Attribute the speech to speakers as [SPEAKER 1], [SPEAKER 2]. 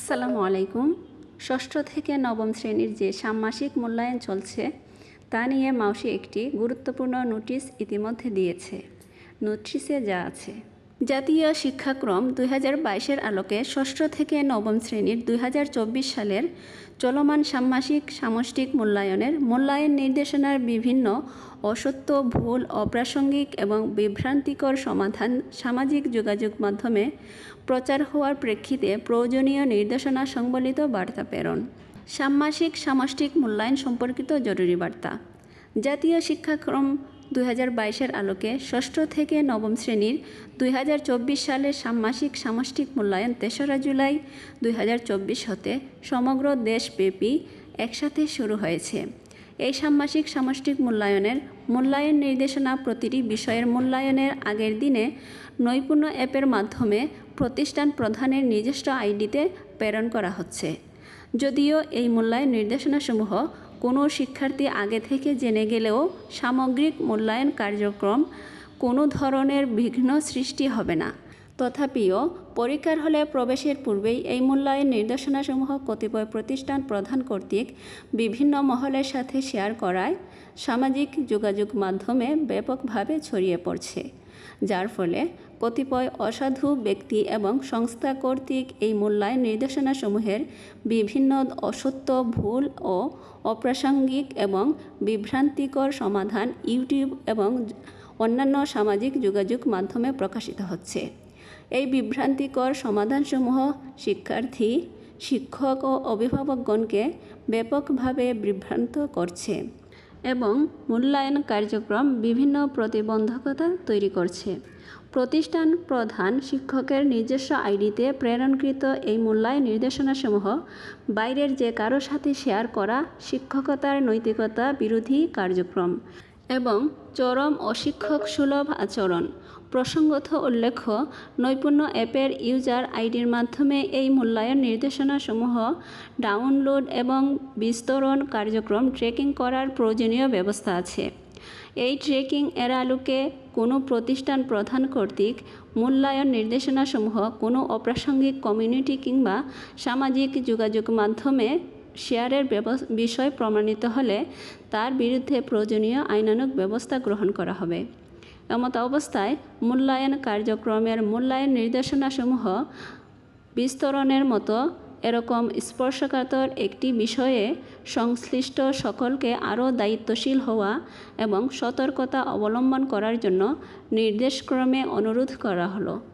[SPEAKER 1] আসসালামু আলাইকুম। ষষ্ঠ থেকে নবম শ্রেণির যে সাম্মাসিক মূল্যায়ন চলছে, তা নিয়ে মাউসি একটি গুরুত্বপূর্ণ নোটিশ ইতিমধ্যে দিয়েছে। নোটিশে যা আছে। জাতীয় শিক্ষাক্রম দুই হাজার বাইশের আলোকে ষষ্ঠ থেকে নবম শ্রেণির দুই হাজার চব্বিশ সালের চলমান ষান্মাসিক সামষ্টিক মূল্যায়নের মূল্যায়ন নির্দেশনার বিভিন্ন অসত্য, ভুল, অপ্রাসঙ্গিক এবং বিভ্রান্তিকর সমাধান সামাজিক যোগাযোগ মাধ্যমে প্রচার হওয়ার প্রেক্ষিতে প্রয়োজনীয় নির্দেশনা সংবলিত বার্তা প্রেরণ। ষান্মাসিক সামষ্টিক মূল্যায়ন সম্পর্কিত জরুরি বার্তা। জাতীয় শিক্ষাক্রম দুই হাজার বাইশের আলোকে ষষ্ঠ থেকে নবম শ্রেণির দুই হাজার চব্বিশ সালের ষান্মাসিক সামষ্টিক মূল্যায়ন তেসরা জুলাই দুই হাজার চব্বিশ হতে সমগ্র দেশব্যাপী একসাথে শুরু হয়েছে। এই ষান্মাসিক সামষ্টিক মূল্যায়নের মূল্যায়ন নির্দেশনা প্রতিটি বিষয়ের মূল্যায়নের আগের দিনে নৈপুণ্য অ্যাপের মাধ্যমে প্রতিষ্ঠান প্রধানের নিজস্ব আইডিতে প্রেরণ করা হচ্ছে। যদিও এই মূল্যায়ন নির্দেশনাসমূহ কোনো শিক্ষার্থী আগে থেকে জেনে গেলেও সামগ্রিক মূল্যায়ন কার্যক্রম কোনো ধরনের বিঘ্ন সৃষ্টি হবে না। তথাপিও পরীক্ষার হলে প্রবেশের পূর্বেই এই মূল্যায়ন নির্দেশনাসমূহ কতিপয় প্রতিষ্ঠান প্রধান কর্তৃক বিভিন্ন মহলের সাথে শেয়ার করায় সামাজিক যোগাযোগ মাধ্যমে ব্যাপকভাবে ছড়িয়ে পড়ছে। যার ফলে কতিপয় অসাধু ব্যক্তি এবং সংস্থা কর্তৃক এই মূল্যায়ন নির্দেশনাসমূহের বিভিন্ন অসত্য, ভুল ও অপ্রাসঙ্গিক এবং বিভ্রান্তিকর সমাধান ইউটিউব এবং অন্যান্য সামাজিক যোগাযোগ মাধ্যমে প্রকাশিত হচ্ছে। এই বিভ্রান্তিকর সমাধানসমূহ শিক্ষার্থী, শিক্ষক ও অভিভাবকগণকে ব্যাপকভাবে বিভ্রান্ত করছে। এবং মূল্যায়ন কার্যক্রম বিভিন্ন প্রতিবন্ধকতা তৈরি করছে। প্রতিষ্ঠান প্রধান শিক্ষকের নিজস্ব আইডিতে প্রেরণকৃত এই মূল্যায়ন নির্দেশনাসমূহ বাইরের যে কারও সাথে শেয়ার করা শিক্ষকতার নৈতিকতা বিরোধী কার্যক্রম। এবং চরম অশিক্ষক সুলভ আচরণ। প্রসঙ্গত উল্লেখ্য, নৈপুণ্য অ্যাপের ইউজার আইডির মাধ্যমে এই মূল্যায়ন নির্দেশনাসমূহ ডাউনলোড এবং বিস্তরণ কার্যক্রম ট্রেকিং করার প্রয়োজনীয় ব্যবস্থা আছে। এই ট্রেকিং এর আলোকে কোনো প্রতিষ্ঠান প্রধান কর্তৃক মূল্যায়ন নির্দেশনাসমূহ কোনো অপ্রাসঙ্গিক কমিউনিটি কিংবা সামাজিক যোগাযোগ মাধ্যমে শেয়ারের বিষয় প্রমাণিত হলে তার বিরুদ্ধে প্রয়োজনীয় আইনানুগ ব্যবস্থা গ্রহণ করা হবে। এমত অবস্থায় মূল্যায়ন কার্যক্রমের মূল্যায়ন নির্দেশনাসমূহ বিস্তরণের মতো এরকম স্পর্শকাতর একটি বিষয়ে সংশ্লিষ্ট সকলকে আরও দায়িত্বশীল হওয়া এবং সতর্কতা অবলম্বন করার জন্য নির্দেশক্রমে অনুরোধ করা হলো।